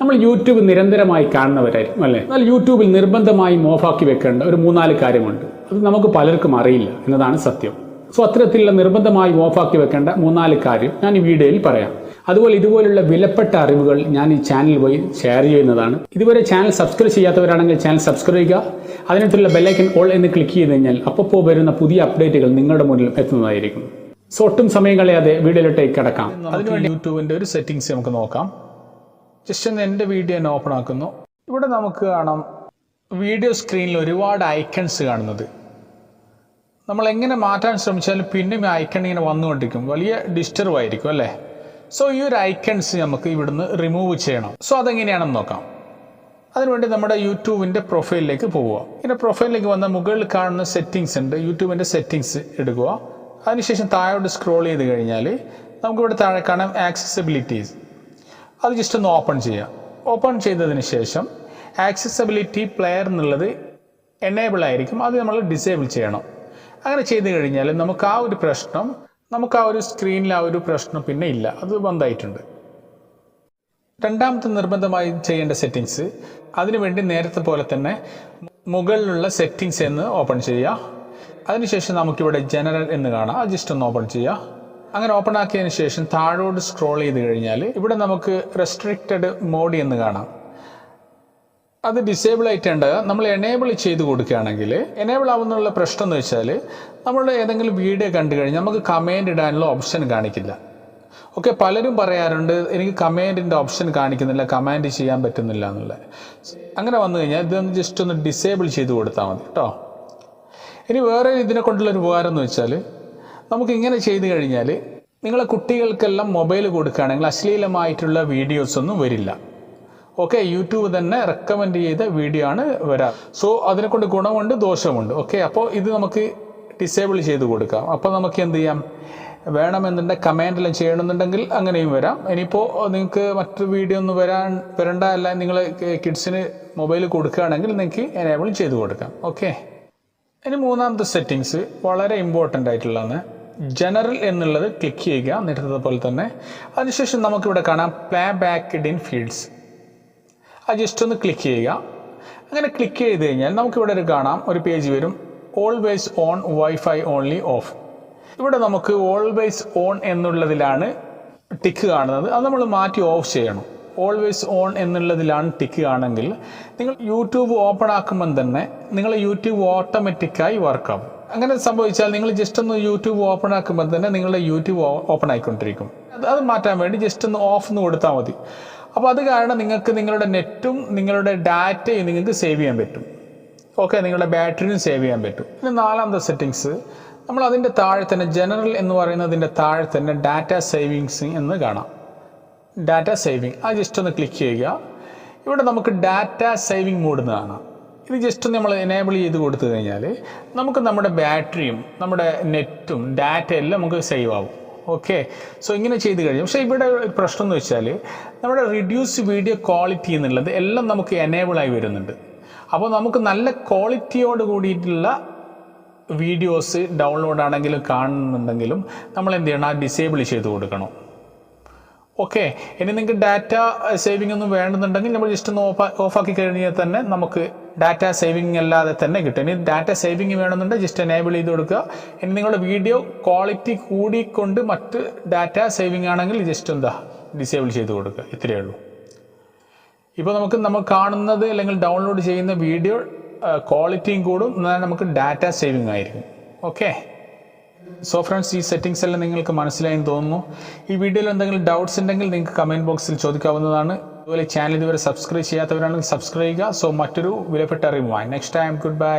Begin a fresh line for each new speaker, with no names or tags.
നമ്മൾ യൂട്യൂബ് നിരന്തരമായി കാണുന്നവരായിരിക്കും അല്ലേ? എന്നാൽ യൂട്യൂബിൽ നിർബന്ധമായും ഓഫാക്കി വെക്കേണ്ട ഒരു മൂന്നാൽ കാര്യമുണ്ട്. അത് നമുക്ക് പലർക്കും അറിയില്ല എന്നതാണ് സത്യം. സോ അത്തരത്തിലുള്ള നിർബന്ധമായി ഓഫാക്കി വെക്കേണ്ട മൂന്നാൽ കാര്യം ഞാൻ ഈ വീഡിയോയിൽ പറയാം. അതുപോലെ ഇതുപോലുള്ള വിലപ്പെട്ട അറിവുകൾ ഞാൻ ഈ ചാനൽ വഴി ഷെയർ ചെയ്യുന്നതാണ്. ഇതുവരെ ചാനൽ സബ്സ്ക്രൈബ് ചെയ്യാത്തവരാണെങ്കിൽ ചാനൽ സബ്സ്ക്രൈബ് ചെയ്യുക. അതിനകത്തുള്ള ബെല്ലൈക്കൻ ഓൾ എന്ന് ക്ലിക്ക് ചെയ്ത് കഴിഞ്ഞാൽ അപ്പോൾ വരുന്ന പുതിയ അപ്ഡേറ്റുകൾ നിങ്ങളുടെ മുന്നിൽ എത്തുന്നതായിരിക്കും. സോ ഒട്ടും സമയം കളയാതെ വീഡിയോയിലോട്ടേക്ക് കിടക്കാം. അതിനുവേണ്ടി യൂട്യൂബിന്റെ ഒരു സെറ്റിംഗ്സ് നമുക്ക് നോക്കാം. ജസ്റ്റ് ഒന്ന് എന്റെ വീഡിയോ ഞാൻ ഓപ്പൺ ആക്കുന്നു. ഇവിടെ നമുക്ക് കാണാം വീഡിയോ സ്ക്രീനിൽ ഒരുപാട് ഐക്കൺസ് കാണുന്നത്. നമ്മൾ എങ്ങനെ മാറ്റാൻ ശ്രമിച്ചാലും പിന്നെയും ഐക്കൺ ഇങ്ങനെ വന്നുകൊണ്ടിരിക്കും. വലിയ ഡിസ്റ്റർബ് ആയിരിക്കും അല്ലേ? സോ ഈ ഒരു ഐക്കൺസ് നമുക്ക് ഇവിടുന്ന് റിമൂവ് ചെയ്യണം. സോ അതെങ്ങനെയാണെന്ന് നോക്കാം. അതിനുവേണ്ടി നമ്മുടെ യൂട്യൂബിന്റെ പ്രൊഫൈലിലേക്ക് പോവുക. ഇങ്ങനെ പ്രൊഫൈലിലേക്ക് വന്ന മുകളിൽ കാണുന്ന സെറ്റിങ്സ് ഉണ്ട്. യൂട്യൂബിന്റെ സെറ്റിങ്സ് എടുക്കുക. അതിനുശേഷം താഴോട്ട് സ്ക്രോൾ ചെയ്ത് കഴിഞ്ഞാൽ നമുക്കിവിടെ താഴെ കാണാം ആക്സസിബിലിറ്റീസ് അത് ജസ്റ്റ് ഒന്ന് ഓപ്പൺ ചെയ്യുക ഓപ്പൺ ചെയ്തതിന് ശേഷം ആക്സസബിലിറ്റി പ്ലെയർ എന്നുള്ളത് എനേബിൾ ആയിരിക്കും. അത് നമ്മൾ ഡിസേബിൾ ചെയ്യണം. അങ്ങനെ ചെയ്ത് കഴിഞ്ഞാൽ നമുക്ക് ആ ഒരു പ്രശ്നം നമുക്ക് ആ ഒരു സ്ക്രീനിൽ ആ ഒരു പ്രശ്നം പിന്നെ ഇല്ല. അത് ബന്ധമായിട്ടുണ്ട് രണ്ടാമത്തെ നിർബന്ധമായി ചെയ്യേണ്ട സെറ്റിങ്സ് അതിനുവേണ്ടി നേരത്തെ പോലെ തന്നെ മുകളിലുള്ള സെറ്റിങ്സ് എന്ന് ഓപ്പൺ ചെയ്യുക. അതിനുശേഷം നമുക്കിവിടെ ജനറൽ എന്ന് കാണാം. അത് ജസ്റ്റ് ഒന്ന് ഓപ്പൺ ചെയ്യുക. അങ്ങനെ ഓപ്പൺ ആക്കിയതിന് ശേഷം താഴോട്ട് സ്ക്രോൾ ചെയ്ത് കഴിഞ്ഞാൽ ഇവിടെ നമുക്ക് റെസ്ട്രിക്റ്റഡ് മോഡ് എന്ന് കാണാം. അത് ഡിസേബിൾ ആയിട്ടുണ്ട്. നമ്മൾ എനേബിൾ ചെയ്ത് കൊടുക്കുകയാണെങ്കിൽ എനേബിൾ ആവുന്നുള്ള പ്രശ്നം എന്ന് വെച്ചാൽ നമ്മൾ ഏതെങ്കിലും വീഡിയോ കണ്ടു കഴിഞ്ഞാൽ നമുക്ക് കമന്റ് ഇടാനുള്ള ഓപ്ഷൻ കാണിക്കില്ല. ഓക്കെ പലരും പറയാറുണ്ട് എനിക്ക് കമന്റിന്റെ ഓപ്ഷൻ കാണിക്കുന്നില്ല കമാൻഡ് ചെയ്യാൻ പറ്റുന്നില്ല എന്നുള്ളത് അങ്ങനെ വന്നു കഴിഞ്ഞാൽ ഇതൊന്ന് ജസ്റ്റ് ഒന്ന് ഡിസേബിൾ ചെയ്ത് കൊടുത്താൽ മതി കേട്ടോ. ഇനി വേറെ ഇതിനെ കൊണ്ടുള്ളൊരു ഉപകാരം എന്ന് വെച്ചാൽ നമുക്ക് ഇങ്ങനെ ചെയ്തു കഴിഞ്ഞാൽ നിങ്ങളെ കുട്ടികൾക്കെല്ലാം മൊബൈൽ കൊടുക്കുകയാണെങ്കിൽ അശ്ലീലമായിട്ടുള്ള വീഡിയോസ് ഒന്നും വരില്ല. ഓക്കെ യൂട്യൂബ് തന്നെ റെക്കമെൻഡ് ചെയ്ത വീഡിയോ ആണ് വരാറ് സോ അതിനെക്കൊണ്ട് ഗുണമുണ്ട് ദോഷമുണ്ട്. ഓക്കെ അപ്പോൾ ഇത് നമുക്ക് ഡിസേബിൾ ചെയ്ത് കൊടുക്കാം. അപ്പോൾ നമുക്ക് എന്ത് ചെയ്യാം? വേണമെന്നുണ്ടെങ്കിൽ കമാൻഡെല്ലാം ചെയ്യണമെന്നുണ്ടെങ്കിൽ അങ്ങനെയും വരാം. ഇനിയിപ്പോൾ നിങ്ങൾക്ക് മറ്റു വീഡിയോ ഒന്നും വരാൻ വരണ്ട അല്ല നിങ്ങൾ കിഡ്സിന് മൊബൈൽ കൊടുക്കുകയാണെങ്കിൽ നിങ്ങൾക്ക് എനേബിൾ ചെയ്ത് കൊടുക്കാം. ഓക്കെ. ഇനി മൂന്നാമത്തെ സെറ്റിങ്സ് വളരെ ഇമ്പോർട്ടന്റ് ആയിട്ടുള്ളതാണ്. ജനറൽ എന്നുള്ളത് ക്ലിക്ക് ചെയ്യുക. നേരത്തെ പോലെ തന്നെ. അതിനുശേഷം നമുക്കിവിടെ കാണാം പ്ലേ ബാക്ക്ഡ് ഇൻ ഫീൽഡ്സ് അത് ജസ്റ്റ് ഒന്ന് ക്ലിക്ക് ചെയ്യുക. അങ്ങനെ ക്ലിക്ക് ചെയ്ത് കഴിഞ്ഞാൽ നമുക്കിവിടെ ഒരു കാണാം. ഒരു പേജ് വരും. Always on wifi only off ഇവിടെ നമുക്ക് ഓൾവേസ് ഓൺ എന്നുള്ളതിലാണ് ടിക്ക് കാണുന്നത്. അത് നമ്മൾ മാറ്റി ഓഫ് ചെയ്യണം. ഓൾവേസ് ഓൺ എന്നുള്ളതിലാണ് ടിക്ക് ആണെങ്കിൽ നിങ്ങൾ യൂട്യൂബ് ഓപ്പൺ ആക്കുമ്പം തന്നെ നിങ്ങൾ യൂട്യൂബ് ഓട്ടോമാറ്റിക്കായി വർക്കാവും അങ്ങനെ സംഭവിച്ചാൽ നിങ്ങൾ ജസ്റ്റ് ഒന്ന് യൂട്യൂബ് ഓപ്പൺ ആക്കുമ്പോൾ തന്നെ നിങ്ങളുടെ യൂട്യൂബ് ഓപ്പൺ ആയിക്കൊണ്ടിരിക്കും. അത് മാറ്റാൻ വേണ്ടി ജസ്റ്റ് ഒന്ന് ഓഫ് എന്ന് കൊടുത്താൽ മതി. അപ്പോൾ അത് കാരണം നിങ്ങൾക്ക് നിങ്ങളുടെ നെറ്റും നിങ്ങളുടെ ഡാറ്റയും നിങ്ങൾക്ക് സേവ് ചെയ്യാൻ പറ്റും. ഓക്കെ നിങ്ങളുടെ ബാറ്ററിയും സേവ് ചെയ്യാൻ പറ്റും. പിന്നെ നാലാമത്തെ സെറ്റിങ്സ് നമ്മൾ അതിന്റെ താഴെ തന്നെ ജനറൽ എന്ന് പറയുന്നതിന്റെ താഴെ തന്നെ ഡാറ്റ സേവിങ്സ് എന്ന് കാണാം. ഡാറ്റ സേവിങ് അത് ജസ്റ്റ് ഒന്ന് ക്ലിക്ക് ചെയ്യുക. ഇവിടെ നമുക്ക് ഡാറ്റ സേവിങ് മോഡ് എന്ന് കാണാം. ഇത് ജസ്റ്റ് നമ്മൾ എനേബിൾ ചെയ്ത് കൊടുത്തു കഴിഞ്ഞാൽ നമുക്ക് നമ്മുടെ ബാറ്ററിയും നമ്മുടെ നെറ്റും ഡാറ്റ എല്ലാം നമുക്ക് സേവ് ആവും ഓക്കെ സോ ഇങ്ങനെ ചെയ്ത് കഴിഞ്ഞു പക്ഷേ ഇവിടെ പ്രശ്നം എന്ന് വെച്ചാൽ നമ്മുടെ റിഡ്യൂസ് വീഡിയോ ക്വാളിറ്റി എന്നുള്ളത് എല്ലാം നമുക്ക് എനേബിളായി വരുന്നുണ്ട് അപ്പോൾ നമുക്ക് നല്ല ക്വാളിറ്റിയോട് കൂടിയിട്ടുള്ള വീഡിയോസ് ഡൗൺലോഡ് ആണെങ്കിലും കാണുന്നുണ്ടെങ്കിലും നമ്മൾ എന്ത് ചെയ്യണം ആ ഡിസേബിൾ ചെയ്ത് കൊടുക്കണം ഓക്കെ ഇനി നിങ്ങൾക്ക് ഡാറ്റ സേവിംഗ് ഒന്നും വേണമെന്നുണ്ടെങ്കിൽ നമ്മൾ ജസ്റ്റ് ഒന്ന് ഓഫ് ഓഫാക്കി കഴിഞ്ഞാൽ തന്നെ നമുക്ക് ഡാറ്റ സേവിങ് അല്ലാതെ തന്നെ കിട്ടും. ഇനി ഡാറ്റ സേവിങ് വേണമെന്നുണ്ടെങ്കിൽ ജസ്റ്റ് എനേബിൾ ചെയ്ത് കൊടുക്കുക. ഇനി നിങ്ങളുടെ വീഡിയോ ക്വാളിറ്റി കൂടിക്കൊണ്ട് മറ്റ് ഡാറ്റ സേവിങ് ആണെങ്കിൽ ജസ്റ്റ് എന്താ ഡിസേബിൾ ചെയ്ത് കൊടുക്കുക. ഇത്രയേ ഉള്ളൂ. ഇപ്പോൾ നമുക്ക് നമ്മൾ കാണുന്നത് അല്ലെങ്കിൽ ഡൗൺലോഡ് ചെയ്യുന്ന വീഡിയോ ക്വാളിറ്റിയും കൂടും. എന്നാൽ നമുക്ക് ഡാറ്റ സേവിങ് ആയിരിക്കും. ഓക്കെ സോ ഫ്രണ്ട്സ് ഈ സെറ്റിംഗ്സ് എല്ലാം നിങ്ങൾക്ക് മനസ്സിലായെന്ന് തോന്നുന്നു. ഈ വീഡിയോയിൽ എന്തെങ്കിലും ഡൗട്ട്സ് ഉണ്ടെങ്കിൽ നിങ്ങൾക്ക് കമന്റ് ബോക്സിൽ ചോദിക്കാവുന്നതാണ്. അതുപോലെ ചാനൽ ഇതുവരെ സബ്സ്ക്രൈബ് ചെയ്യാത്തവരാണെങ്കിൽ സബ്സ്ക്രൈബ് ചെയ്യുക. സോ മറ്റൊരു വിലപ്പെട്ട അറിവുമായി. Next time good bye